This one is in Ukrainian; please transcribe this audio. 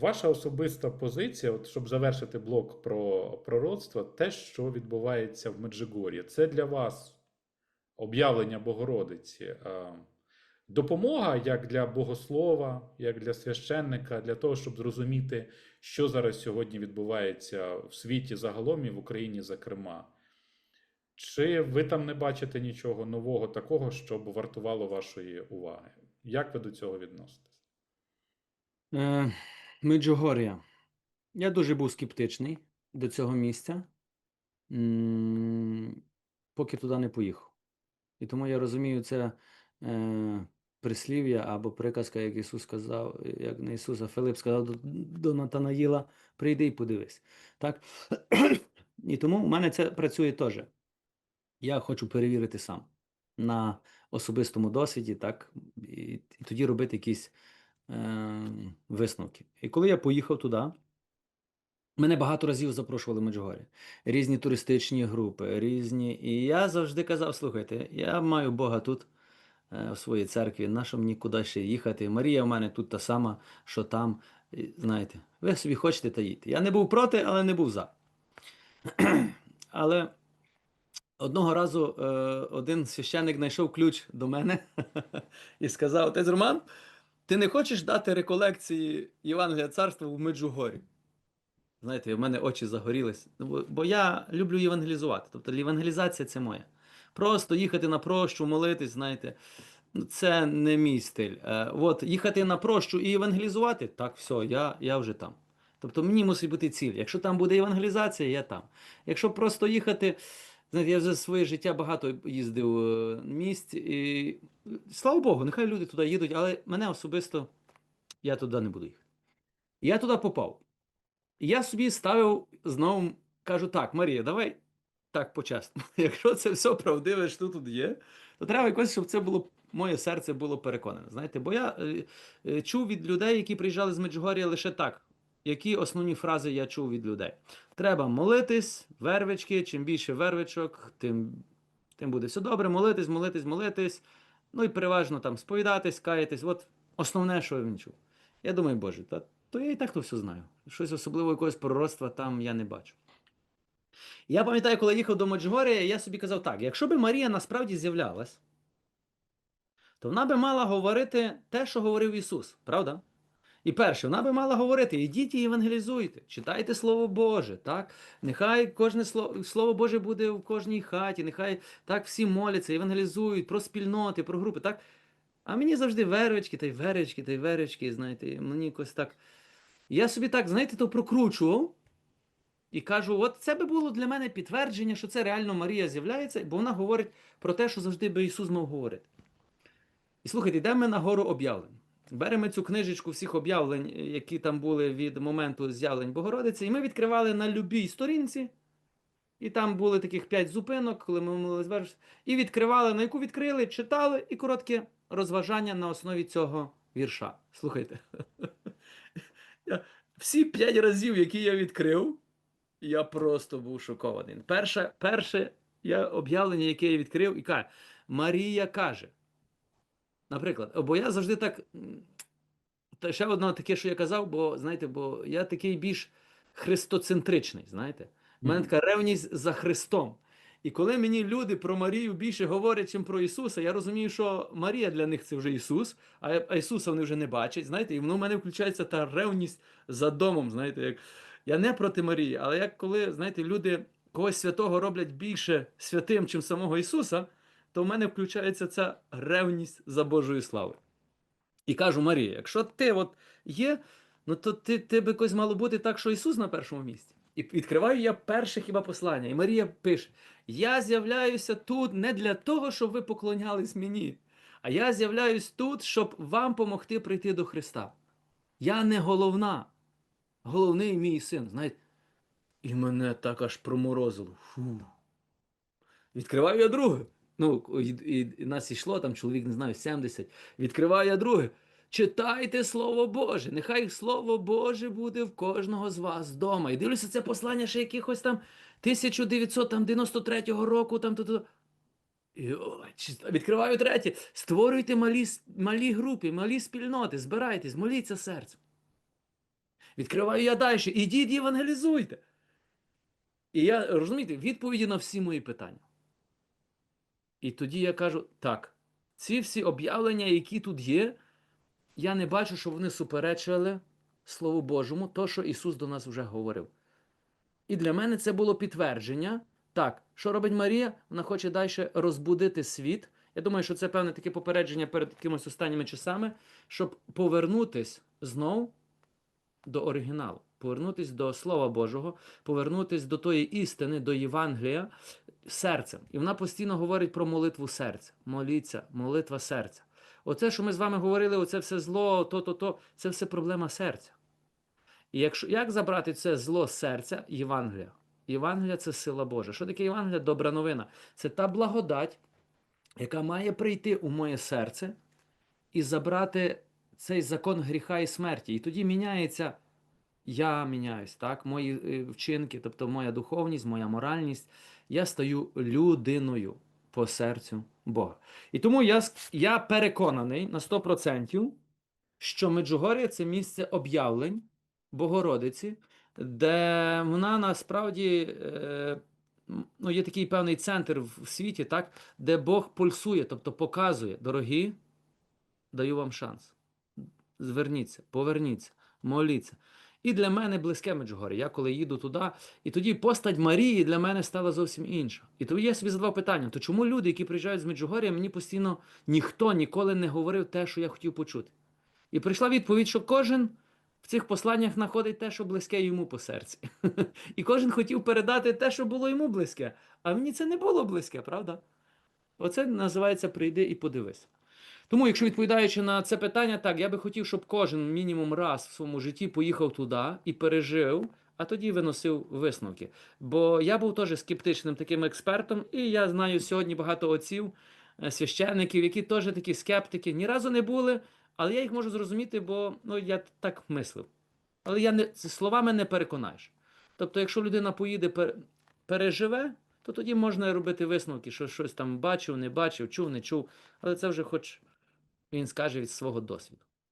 ваша особиста позиція, от щоб завершити блок про пророцтво, те, що відбувається в Меджигор'ї, це для вас об'явлення Богородиці. е, Допомога як для богослова, як для священника, для того, щоб зрозуміти, що зараз сьогодні відбувається в світі загалом і в Україні, зокрема. Чи ви там не бачите нічого нового такого, щоб вартувало вашої уваги? Як ви до цього відноситесь? Меджугор'я. Я дуже був скептичний до цього місця, поки туди не поїхав. І тому я розумію це е, прислів'я або приказка, як Ісус сказав, як не Ісус, а Филип сказав до, до Натанаїла, прийди і подивись. Так? І тому у мене це працює теж. Я хочу перевірити сам на особистому досвіді, так, і, і тоді робити якісь висновки. І коли я поїхав туди, мене багато разів запрошували в Меджугорі. Різні туристичні групи, різні. І я завжди казав: слухайте, я маю Бога тут, е, в своїй церкві, на що мені куди ще їхати? Марія в мене тут та сама, що там. Знаєте, ви собі хочете та їдьте. Я не був проти, але не був за. Але одного разу е, один священник знайшов ключ до мене і сказав: Отець Роман, ти не хочеш дати реколекції Євангелія царства в Меджугорі? Знаєте, в мене очі загорілись. Ну, Бо, бо я люблю євангелізувати. Тобто євангелізація це моя. Просто їхати на прощу, молитись, знаєте, ну, це не мій стиль. Е, от, їхати на прощу і євангелізувати, так, все, я, я вже там. Тобто мені мусить бути ціль. Якщо там буде євангелізація, я там. Якщо просто їхати, знаєте, я вже своє життя багато їздив е, місць, і слава Богу, нехай люди туди їдуть, але мене особисто я туди не буду їхати. Я туди попав. І я собі ставив знову, кажу: так, Марія, давай так по-чесному. Якщо це все правдиве, що тут є, то треба якось, щоб це було. Моє серце було переконане. Знаєте, бо я е, е, чув від людей, які приїжджали з Меджугор'я лише так. Які основні фрази я чув від людей? Треба молитись, вервички. Чим більше вервичок, тим, тим буде все добре. Молитись, молитись, молитись. Ну і переважно там сповідатись, каятись. От основне, що він чув. Я думаю, Боже, та, то я і так то все знаю. Щось особливого якогось пророцтва там я не бачу. Я пам'ятаю, коли їхав до Меджугорія, я собі казав так: якщо би Марія насправді з'являлась, то вона би мала говорити те, що говорив Ісус, правда? І перше, вона би мала говорити: ідіть і евангелізуйте, читайте Слово Боже, так? Нехай кожне слово, слово Боже буде в кожній хаті, нехай так всі моляться, евангелізують про спільноти, про групи, так? А мені завжди вервички, та й вервички, та й вервички, знаєте, мені якось так. Я собі так, знаєте, то прокручував і кажу: от це би було для мене підтвердження, що це реально Марія з'являється, бо вона говорить про те, що завжди би Ісус мав говорити. І слухайте, йдемо ми на гору об'явлень. Беремо цю книжечку всіх об'явлень, які там були від моменту з'явлень Богородиці, і ми відкривали на любій сторінці. І там були таких п'ять зупинок, коли ми молились верш, і відкривали, на яку відкрили, читали, і коротке розважання на основі цього вірша. Слухайте. Всі п'ять разів, які я відкрив, я просто був шокований. Перше, перше я, об'явлення, яке я відкрив, і каже: Марія каже. Наприклад, бо я завжди так. Та ще одне таке, що я казав, бо знаєте, бо я такий більш христоцентричний, знаєте. У мене така ревність за Христом. І коли мені люди про Марію більше говорять, чим про Ісуса, я розумію, що Марія для них це вже Ісус, а а Ісуса вони вже не бачать. Знаєте, і воно в мене включається та ревність за домом. Знаєте, як я не проти Марії, але як коли, знаєте, люди когось святого роблять більше святим, чим самого Ісуса, то в мене включається ця ревність за Божою славою. І кажу, Марія, якщо ти от є, ну то ти, ти би якось мало бути так, що Ісус на першому місці. І відкриваю я перше хіба послання. І Марія пише: Я з'являюся тут не для того, щоб ви поклонялись мені, а я з'являюсь тут, щоб вам помогти прийти до Христа. Я не головна, головний мій син. Знаєте, і мене так аж проморозило. Фу. Відкриваю я друге. Ну, і, і, і нас йшло там чоловік, не знаю, 70. Відкриваю я друге. Читайте Слово Боже. Нехай Слово Боже буде в кожного з вас вдома. І дивлюся, це послання ще якихось там 1993 року. Там, то, то. І, о, відкриваю третє. Створюйте малі, малі групи, малі спільноти, збирайтесь, моліться серцем. Відкриваю я далі. Ідіть, євангелізуйте. І я розумієте, відповіді на всі мої питання. І тоді я кажу: так, ці всі об'явлення, які тут є, я не бачу, що вони суперечили Слову Божому, то, що Ісус до нас вже говорив. І для мене це було підтвердження. Так, що робить Марія? Вона хоче далі розбудити світ. Я думаю, що це певне таке попередження перед якимись останніми часами, щоб повернутись знов до оригіналу, повернутись до Слова Божого, повернутись до тої істини, до Євангелія серцем. І вона постійно говорить про молитву серця. Моліться, молитва серця. Оце, що ми з вами говорили, оце все зло, то, то, то, це все проблема серця. І якщо як забрати це зло з серця Євангелія? Євангелія це сила Божа. Що таке Євангелія? Добра новина. Це та благодать, яка має прийти у моє серце і забрати цей закон гріха і смерті. І тоді міняється. Я міняюсь, так, мої е, вчинки, тобто моя духовність, моя моральність, я стаю людиною по серцю Бога. І тому я, я переконаний на 100%, що Меджугор'я це місце об'явлень Богородиці, де вона насправді е, ну, є такий певний центр в світі, так, де Бог пульсує, тобто показує, дорогі, даю вам шанс. Зверніться, поверніться, моліться. І для мене близьке Меджугор'я. Я коли їду туди, і тоді постать Марії для мене стала зовсім інша. І тоді я собі задав питання: то чому люди, які приїжджають з Меджугор'я, мені постійно ніхто ніколи не говорив те, що я хотів почути? І прийшла відповідь, що кожен в цих посланнях знаходить те, що близьке йому по серці. І кожен хотів передати те, що було йому близьке. А мені це не було близьке, правда? Оце називається прийди і подивись. Тому, якщо відповідаючи на це питання, так, я би хотів, щоб кожен мінімум раз в своєму житті поїхав туди і пережив, а тоді виносив висновки. Бо я був теж скептичним таким експертом, і я знаю сьогодні багато отців, е, священників, які теж такі скептики, ні разу не були, але я їх можу зрозуміти, бо ну, я так мислив. Але я не, словами не переконаєш. Тобто, якщо людина поїде, пер- переживе, то тоді можна робити висновки, що щось там бачив, не бачив, чув, не чув. Але це вже хоч він скаже від свого досвіду.